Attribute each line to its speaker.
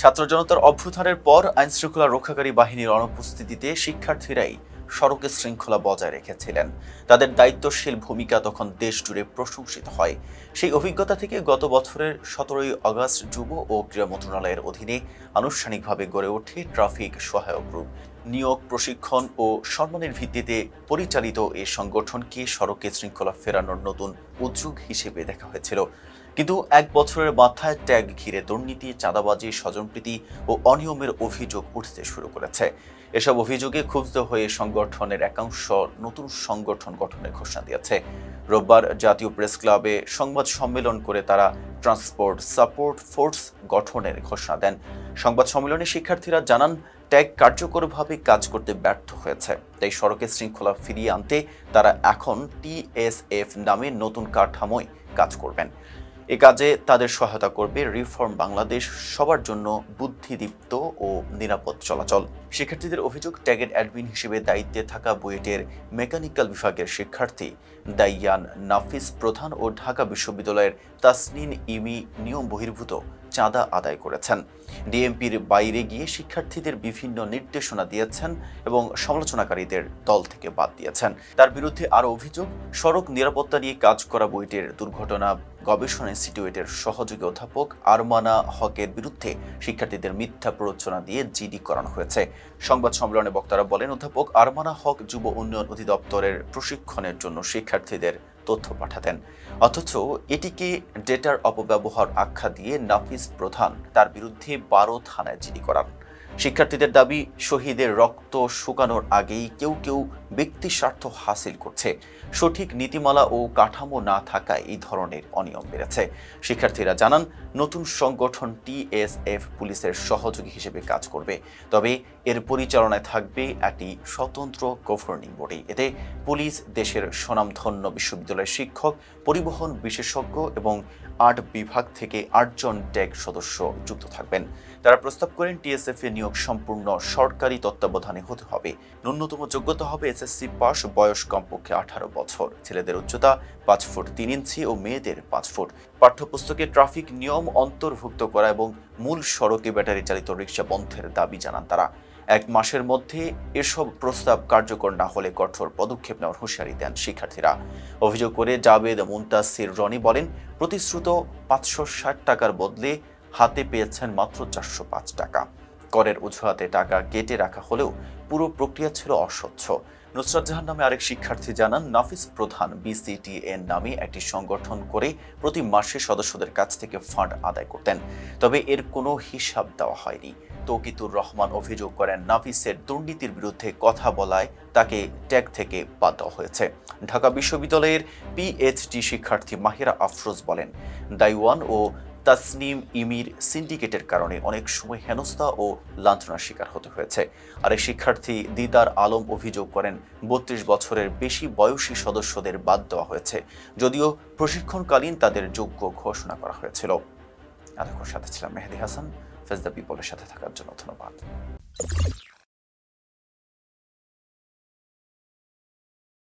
Speaker 1: ছাত্র জনতার অভ্যুত্থানের পর আইনশৃঙ্খলা রক্ষাকারী বাহিনীর অনুপস্থিতিতে শিক্ষার্থীরাই সড়কে শৃঙ্খলা বজায় রেখেছিলেন। তাদের দায়িত্বশীল ভূমিকা তখন দেশ জুড়ে প্রশংসিত হয়। সেই অভিজ্ঞতা থেকে গত বছরের সতেরোই আগস্ট যুব ও ক্রীড়া মন্ত্রণালয়ের অধীনে আনুষ্ঠানিকভাবে গড়ে ওঠে ট্রাফিক সহায়ক গ্রুপ। নিয়োগ, প্রশিক্ষণ ও সম্মানের ভিত্তিতে পরিচালিত এ সংগঠনকে সড়কে শৃঙ্খলা ফেরানোর নতুন উদ্যোগ হিসেবে দেখা হয়েছিল। কিন্তু এক বছরের মাথায় ট্যাগ ঘিরে দুর্নীতি, চাঁদাবাজি, স্বজনপ্রীতি ও অনিয়মের অভিযোগ উঠতে শুরু করেছে। এসব অভিযোগে ক্ষুব্ধ হয়ে সংগঠনের একাংশ নতুন সংগঠন গঠনের ঘোষণা দিয়েছে। রোববার জাতীয় প্রেস ক্লাবে সংবাদ সম্মেলন করে তারা ট্রান্সপোর্ট সাপোর্ট ফোর্স গঠনের ঘোষণা দেন। সংবাদ সম্মেলনে শিক্ষার্থীরা জানান, ট্যাগ কার্যকরভাবে কাজ করতে ব্যর্থ হয়েছে। তাই সড়কে শৃঙ্খলা ফিরিয়ে আনতে তারা এখন টিএসএফ নামে নতুন কাঠামোয় কাজ করবেন। এ কাজে তাদের সহায়তা করবে রিফর্ম বাংলাদেশ, সবার জন্য বুদ্ধিদীপ্ত ও নিরাপদ চলাচল। শিক্ষার্থীদের অভিযোগ, ট্যাগের অ্যাডমিন হিসেবে দায়িত্বে থাকা বুয়েটের মেকানিক্যাল বিভাগের শিক্ষার্থী দাইয়ান নাফিস প্রধান ও ঢাকা বিশ্ববিদ্যালয়ের তাসনিন ইমি নিয়ম বহির্ভূত। চাঁদা আদায় করেছেন। ডিএমপির বাইরে গিয়ে শিক্ষার্থীদের বিভিন্ন নির্দেশনা দিয়েছেন এবং সমালোচনাকারীদের দল থেকে বাদ দিয়েছেন। তার বিরুদ্ধে আরও অভিযোগ, সড়ক নিরাপত্তা নিয়ে কাজ করা বইটির দুর্ঘটনা, গবেষণা ইনস্টিটিউটের সহযোগী অধ্যাপক আরমানা হকের বিরুদ্ধে শিক্ষার্থীদের মিথ্যা প্ররোচনা দিয়ে জিডি করানো হয়েছে। সংবাদ সম্মেলনে বক্তারা বলেন, অধ্যাপক আরমানা হক যুব উন্নয়ন অধিদপ্তরের প্রশিক্ষণের জন্য শিক্ষার্থীদের তথ্য পাঠাতেন। অথচ এটিকে ডেটার অপব্যবহার আখ্যা দিয়ে নাফিস প্রধান তার বিরুদ্ধে বারো থানায় জিডি করান। শিক্ষার্থীদের দাবি, শহীদের রক্ত শুকানোর আগেই কেউ কেউ ব্যক্তি স্বার্থ হাসিল করছে। সঠিক নীতিমালা ও কাঠামো না থাকায় এই ধরনের অনিয়ম বেড়েছে। শিক্ষার্থীরা জানান, নতুন সংগঠন টিএসএফ পুলিশের সহযোগী হিসেবে কাজ করবে। তবে এর পরিচালনায় থাকবে একটি স্বতন্ত্র গভর্নিং বডি এতে পুলিশ, দেশের স্বনামধন্য বিশ্ববিদ্যালয়ের শিক্ষক, পরিবহন বিশেষজ্ঞ এবং আর্ট বিভাগ থেকে আটজন ট্যাগ সদস্য যুক্ত থাকবেন। তারা প্রস্তাব করেন টিএসএফ এর নিয়োগ সম্পূর্ণ সরকারি তত্ত্বাবধানে হতে হবে। ন্যূনতম যোগ্যতা হবে এসএসসি পাস বয়স কমপক্ষে আঠারো বছর। ছেলেদের উচ্চতা পাঁচ ফুট তিন ইঞ্চি ও মেয়েদের পাঁচ ফুট। পাঠ্যপুস্তকে ট্রাফিক নিয়ম অন্তর্ভুক্ত করা এবং মূল সড়কে ব্যাটারি চালিত রিক্সা বন্ধের দাবি জানান তারা। এক মাসের মধ্যে এসব প্রস্তাব কার্যকর না হলে কঠোর পদক্ষেপ নেওয়ার হুঁশিয়ারি দেন শিক্ষার্থীরা। অভিযোগ করে জাবেদ মুন্তাসির রনি বলেন, প্রতিশ্রুত পাঁচশো ষাট টাকার বদলে হাতে পেয়েছেন মাত্র চারশো পাঁচ টাকা। করের অজুহাতে টাকা কেটে রাখা হলেও পুরো প্রক্রিয়া ছিল অস্বচ্ছ। নুসরাত জাহান নামে আরেক শিক্ষার্থী জানান, নাফিস প্রধান বিসিটিএন নামে একটি সংগঠন করে প্রতি মাসে সদস্যদের কাছ থেকে ফান্ড আদায় করতেন। তবে এর কোনো হিসাব দেওয়া হয়নি। তৌকিতুর রহমান অভিযোগ করেন, নাফিসের দুর্নীতির বিরুদ্ধে কথা বলায় তাকে ট্যাগ থেকে বাদ দেওয়া হয়েছে। ঢাকা বিশ্ববিদ্যালয়ের পিএইচডি শিক্ষার্থী মাহিরা আফরোজ বলেন দাইওয়ান ও তাসনিম ইমির সিন্ডিকেটের কারণে অনেক সময় হেনস্থা ও লাঞ্ছনার শিকার হতে হয়েছে। আর এই শিক্ষার্থী দিদার আলম অভিযোগ করেন, বত্রিশ বছরের বেশি বয়সী সদস্যদের বাদ দেওয়া হয়েছে। যদিও প্রশিক্ষণকালীন তাদের যোগ্য ঘোষণা করা হয়েছিল। সাথে ছিলাম মেহেদি হাসান, ফেজদা পিপলের সাথে থাকার জন্য ধন্যবাদ।